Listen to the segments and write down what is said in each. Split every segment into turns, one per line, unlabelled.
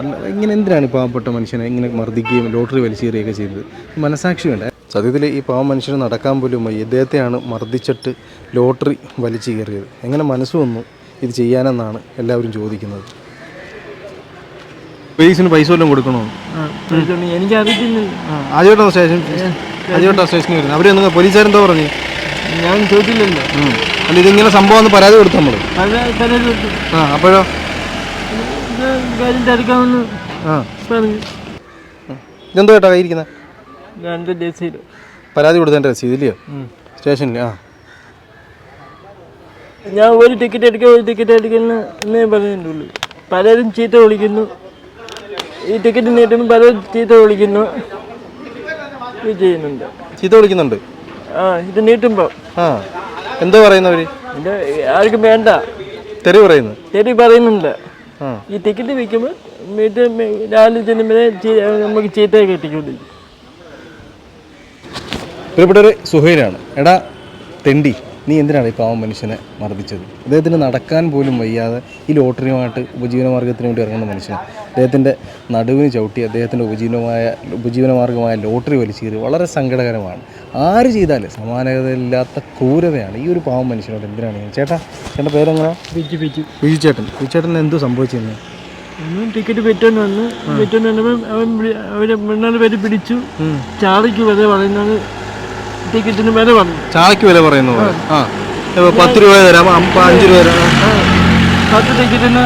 അല്ല ഇങ്ങനെ എന്തിനാണ് ഈ പാവപ്പെട്ട മനുഷ്യനെ ഇങ്ങനെ മർദ്ദിക്കുകയും ലോട്ടറി വലിച്ചേറുകയൊക്കെ ചെയ്തത്? മനസാക്ഷി വേണ്ട സത്യത്തിൽ ഈ പാവ മനുഷ്യന് നടക്കാൻ പോലും വയ്യ. ഇദ്ദേഹത്തെയാണ് മർദ്ദിച്ചിട്ട് ലോട്ടറി വലിച്ചു കയറിയത്. എങ്ങനെ മനസ്സ് വന്നു ഇത് ചെയ്യാനെന്നാണ് എല്ലാവരും ചോദിക്കുന്നത്. പോലീസിന് പൈസ വല്ലതും കൊടുക്കണോ?
എനിക്ക്
ആദ്യമായിട്ടാണ് സ്റ്റേഷൻ സ്റ്റേഷനിൽ വരുന്നത്. അവർ നിങ്ങൾ പോലീസുകാരെന്തോ പറഞ്ഞു?
ഞാൻ ചോദിച്ചില്ലല്ലോ.
അല്ല ഇതിങ്ങനെ സംഭവം ഒന്ന് പരാതി കൊടുത്തു നമ്മൾ ആ അപ്പോഴോ
കാര്യം തിരക്കാമെന്ന്
ആ
പറഞ്ഞു
ഇതെന്തോ ഏട്ടാ കയ്യിരിക്കുന്നത് പരാതി കൊടുത്തതിന്റെ രസീതില്ലയോ സ്റ്റേഷനിൽ ആ.
ഞാൻ ഒരു ടിക്കറ്റ് എടുക്കാൻ ഒരു ടിക്കറ്റ് എടുക്കുന്ന എന്നേ പറയുന്നുള്ളൂ. പലരും ചീത്ത വിളിക്കുന്നു. ഈ ടിക്കറ്റ് നീട്ടുമ്പോൾ പലരും ചീത്ത വിളിക്കുന്നു. ഇത് ചെയ്യുന്നുണ്ട്.
ചീത്ത വിളിക്കുന്നുണ്ട്?
ആ ഇത് നീട്ടുമ്പോൾ
ആ. എന്തോ
പറയുന്നവര്? ആർക്കും വേണ്ട.
തെറി പറയുന്നു.
തെറി പറയുന്നുണ്ട്. ഈ ടിക്കറ്റ് വിൽക്കുമ്പോൾ വീട്ടിൽ രാവിലെ ചെല്ലുമ്പോഴേ നമുക്ക് ചീത്തയൊക്കെ കിട്ടിക്കൊണ്ടിരിക്കും.
പ്രിയപ്പെട്ടവരെ സുഹൈനാണ് എടാ തെണ്ടി. നീ എന്തിനാണ് ഈ പാവം മനുഷ്യനെ മർദ്ദിച്ചത്? അദ്ദേഹത്തിന് നടക്കാൻ പോലും വയ്യാതെ ഈ ലോട്ടറിയുമായിട്ട് ഉപജീവനമാർഗത്തിന് വേണ്ടി ഇറങ്ങുന്ന മനുഷ്യൻ. അദ്ദേഹത്തിന്റെ നടുവിന് ചവിട്ടി അദ്ദേഹത്തിന്റെ ഉപജീവനമായ ഉപജീവനമാർഗമായ ലോട്ടറി വലിച്ചീറി വളരെ സങ്കടകരമാണ്. ആര് ചെയ്താലും സമാനതയില്ലാത്ത ക്രൂരതയാണ് ഈ ഒരു പാവം മനുഷ്യനോട് എന്തിനാണ്? ചേട്ടാ ചേട്ടന്റെ പേരെങ്ങനെ
ബിജു ബിജു
ബിജു ചേട്ടൻ ബിജു ചേട്ടൻ എന്തോ സംഭവിച്ചിരുന്നു?
ടിക്കറ്റ് പെറ്റോണ്ട് വന്ന് പെറ്റോണ്ട് വന്നപ്പോൾ അവൻ അവരെ മണ്ണാൽ പേര് പിടിച്ചു. ചാറിക്ക് വരെ പറയുന്നത് ടിക്കറ്റിന് വില പറഞ്ഞു.
ചായക്ക് വില പറയുന്നു. ആ. പത്ത് രൂപ തരാം. അഞ്ച് രൂപ തരാം.
പത്ത് ടിക്കറ്റിന്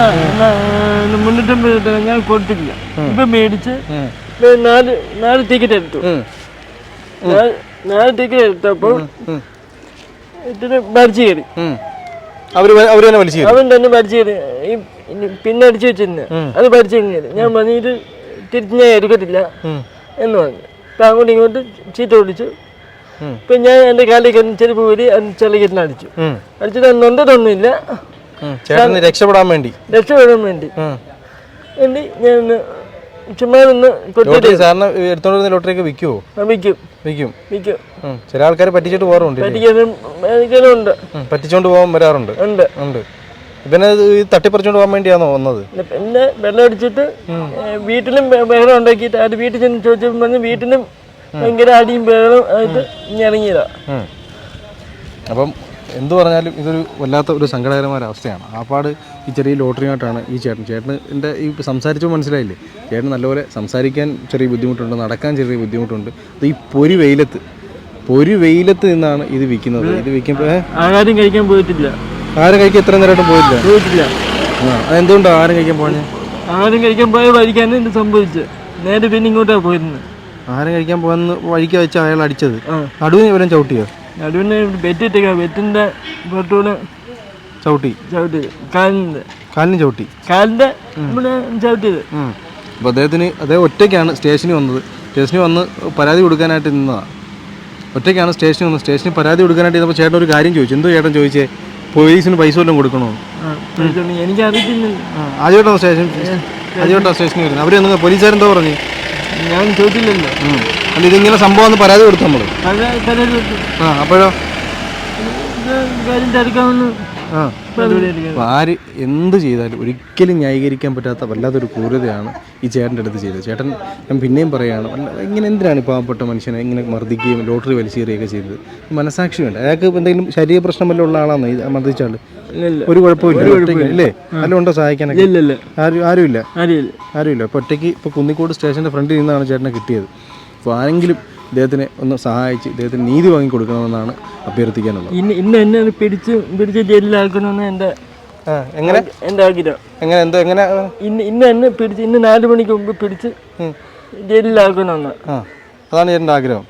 മുന്നൂറ്റമ്പത് രൂപ ഞാൻ കൊടുത്തില്ല ഇപ്പൊ മേടിച്ച് നാല് നാല് ടിക്കറ്റ് എടുത്തു. നാല്- ടിക്കറ്റ് എടുത്തപ്പോൾ. ഇതിന് ഭരിച്ചു കയറി.
അവർ തന്നെ വലിച്ചു.
അവൻ തന്നെ ഭരിച്ചു കയറി. പിന്നെ അടിച്ചു വെച്ചിരുന്നു. അത് ഭരിച്ചു കയറി. ഞാൻ പറഞ്ഞിട്ട് തിരിച്ച് ഞാൻ എടുക്കത്തില്ല എന്ന് പറഞ്ഞു. അപ്പൊ അങ്ങോട്ട് ഇങ്ങോട്ട് ചീത്ത വിളിച്ചു. ഇപ്പം ഞാൻ എന്റെ കാലിലേക്ക് ചെരുപ്പ് പോയി അത് ചെളിക്കറ്റിന് അടിച്ചു. അടിച്ചിട്ട് നൊന്തതൊന്നുമില്ല
രക്ഷപ്പെടാൻ വേണ്ടി.
രക്ഷപ്പെടാൻ വേണ്ടി.
എന്നി
വേണ്ടി ഞാൻ ഒന്ന് ചുമ്മാ ഒന്ന് കൊട്ടിട്ട്
ലോട്ടറി സാറിന് എടുത്തോണ്ട് വരുന്ന ലോട്ടറി ഒക്കെ വിൽക്കുവോ
വിൽക്കും.
വിൽക്കും.
വിൽക്കും.
ചില ആൾക്കാർ പറ്റിച്ചിട്ട് പോകാറുണ്ട്. പറ്റിച്ചോണ്ട് പോകാൻ വരാറുണ്ട്.
ഉണ്ട്.
ഉണ്ട്. തട്ടിപ്പറിച്ചോണ്ട് പോകാൻ വേണ്ടിയാണോ വന്നത്?
പിന്നെ- പിന്നെ വെള്ളം അടിച്ചിട്ട് വീട്ടിലും ബഹളം ഉണ്ടാക്കിയിട്ട് അത് വീട്ടിൽ ചെന്ന് ചോദിച്ചപ്പോൾ പറഞ്ഞ് വീട്ടിലും ഭയങ്കര അടിയും ബഹളും ആയിട്ട് ഇറങ്ങിയതാ.
അപ്പം എന്തു പറഞ്ഞാലും ഇതൊരു വല്ലാത്ത ഒരു സങ്കടകരമായ അവസ്ഥയാണ്. ആ പാട് ഈ ചെറിയ ലോട്ടറിയുമായിട്ടാണ് ഈ ചേട്ടൻ. ചേട്ടന് എന്റെ ഈ സംസാരിച്ചപ്പോൾ മനസ്സിലായില്ലേ? ചേട്ടൻ നല്ലപോലെ സംസാരിക്കാൻ ചെറിയ ബുദ്ധിമുട്ടുണ്ട് നടക്കാൻ ചെറിയ ബുദ്ധിമുട്ടുണ്ട്. അത് ഈ പൊരി വെയിലത്ത് പൊരി വെയിലത്ത് നിന്നാണ് ഇത് വിൽക്കുന്നത്. ഇത് വിൽക്കുമ്പോൾ
ആരും കഴിക്കാൻ പോയിട്ടില്ല.
ആരും കഴിക്കാൻ എത്ര നേരമായിട്ടും
പോയിട്ടില്ല?
ആ അതെന്തുകൊണ്ടാണ് ആരും കഴിക്കാൻ പോകണേ
ആരും കഴിക്കാൻ പോയ വഴിക്കാണ് ഇത് സംഭവിച്ചത് നേരെ പിന്നെ ഇങ്ങോട്ടാണ് പോയിരുന്നത്.
ആരും കഴിക്കാൻ പോകുന്ന വഴിക്ക് വെച്ച് അയാൾ അടിച്ചത്. നടുവിന് ഇവരും ചവിട്ടിയോ?
നടുവിന് ബെറ്റിട്ടേക്ക ബെറ്റിന്റെ പുറത്തൂടെ
ചവിട്ടി.
ചവിട്ടി. കാലിന്റെ.
കാലിന് ചവിട്ടി.
കാലിന്റെ ചവിട്ടിയത്.
അപ്പോൾ അദ്ദേഹത്തിന് അദ്ദേഹം ഒറ്റയ്ക്കാണ് സ്റ്റേഷനിൽ വന്നത്. സ്റ്റേഷനിൽ വന്ന് പരാതി കൊടുക്കാനായിട്ട് നിന്നതാ. ഒറ്റയ്ക്കാണ് സ്റ്റേഷനിൽ വന്നത്. സ്റ്റേഷനിൽ പരാതി കൊടുക്കാനായിട്ട് ഇരുന്നപ്പോൾ ചേട്ടൻ ഒരു കാര്യം ചോദിച്ചു. എന്തോ ചേട്ടൻ ചോദിച്ചേ? പോലീസിന് പൈസ വല്ലതും കൊടുക്കണോ?
എനിക്ക് അറിയത്തില്ല
ആദ്യമായിട്ടാണ് സ്റ്റേഷൻ ആദ്യമായിട്ടാണ് സ്റ്റേഷനിൽ വരുന്നത്. അവരെന്താ പോലീസുകാരെന്തോ പറഞ്ഞു.
ഞാൻ ചോദിച്ചില്ലല്ലോ.
അല്ല ഇതിങ്ങനെ സംഭവം ഒന്ന് പരാതി കൊടുത്തു നമ്മൾ ആ അപ്പോഴോ? ആര് എന്ത് ചെയ്താലും ഒരിക്കലും ന്യായീകരിക്കാൻ പറ്റാത്ത വല്ലാത്തൊരു ക്രൂരതയാണ് ഈ ചേട്ടന്റെ അടുത്ത് ചെയ്തത്. ചേട്ടൻ ഞാൻ പിന്നെയും പറയുകയാണ് ഇങ്ങനെ എന്തിനാണ് ഈ പാവപ്പെട്ട മനുഷ്യനെ ഇങ്ങനെ മർദ്ദിക്കുകയും ലോട്ടറി വലിച്ചേറുകയൊക്കെ ചെയ്തത്? മനസാക്ഷി വേണ്ട അയാൾക്ക് എന്തെങ്കിലും ശരീര പ്രശ്നം വല്ലതും ഉള്ള ആളാണോ ഈ മർദ്ദിച്ച ആൾ
ഇല്ല
ഒരു കുഴപ്പമില്ല അല്ലേ ഉണ്ടോ സഹായിക്കാനൊക്കെ? ആരും ആരുമില്ല? അപ്പോൾ ഒറ്റയ്ക്ക് ഇപ്പൊ കുന്നിക്കോട് സ്റ്റേഷന്റെ ഫ്രണ്ടിൽ നിന്നാണ് ചേട്ടനെ കിട്ടിയത്. അപ്പോൾ ആരെങ്കിലും ഇദ്ദേഹത്തിനെ ഒന്ന് സഹായിച്ച് ഇദ്ദേഹത്തിന് നീതി വാങ്ങി കൊടുക്കണമെന്നാണ് അഭ്യർത്ഥിക്കാനുള്ളത്.
ഇന്ന് ഇന്ന് എന്നെ പിടിച്ച് പിടിച്ച് ജയിലിലാക്കണമെന്ന്
എന്റെ എങ്ങനെ?
എന്റെ ആഗ്രഹം.
എങ്ങനെ? എന്തോ എങ്ങനെ?
ഇന്ന് ഇന്ന് എന്നെ പിടിച്ച് ഇന്ന് നാല് മണിക്ക് മുമ്പ് പിടിച്ച് ജയിലിലാക്കണമെന്ന്
ആ അതാണ് എന്റെ ആഗ്രഹം.